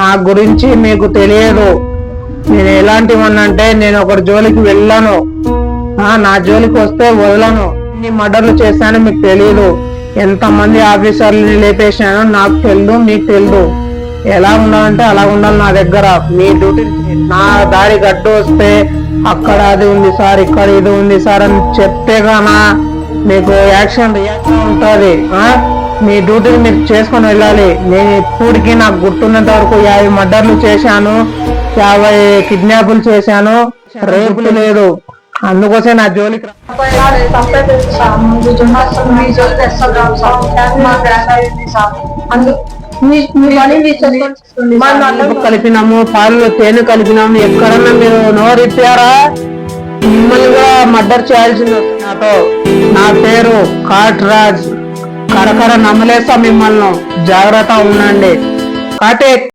నా గురించి మీకు తెలియదు. నేను ఎలాంటి అంటే నేను ఒకరి జోలికి వెళ్ళను. నా జోలికి వస్తే వదలను. ఎన్ని మర్డర్లు చేశాను మీకు తెలియదు ఎంతమంది ఆఫీసర్లని లేపేశానో నాకు తెలియదు మీకు తెలియదు ఎలా ఉండాలంటే అలా ఉండాలి నా దగ్గర. మీ డ్యూటీ నా దారి గడ్డు వస్తే అక్కడ అది ఉంది సార్ ఇక్కడ ఇది ఉంది సార్ అని చెప్తే గానా మీకు యాక్షన్ రియాక్షన్ ఉంటుంది. మీ డ్యూటీని మీరు చేసుకొని వెళ్ళాలి. నేను ఇప్పటికీ నాకు గుర్తున్నంత వరకు యాభై మర్డర్లు చేశాను యాభై కిడ్నాపులు చేశాను. రేపులు లేదు. అందుకోసం నా జోలికి సార్ కలిపినాము పాలలో తేనె కలిపినాము. ఎక్కడన్నా మీరు నోరిప్పారా మిమ్మల్ని మర్డర్ చేయాల్సింది వస్తుంది నాతో. నా పేరు కాట్రాజ్. కరకర నమ్మలేస్తా మిమ్మల్ని జాగ్రత్త ఉండండి. కాటే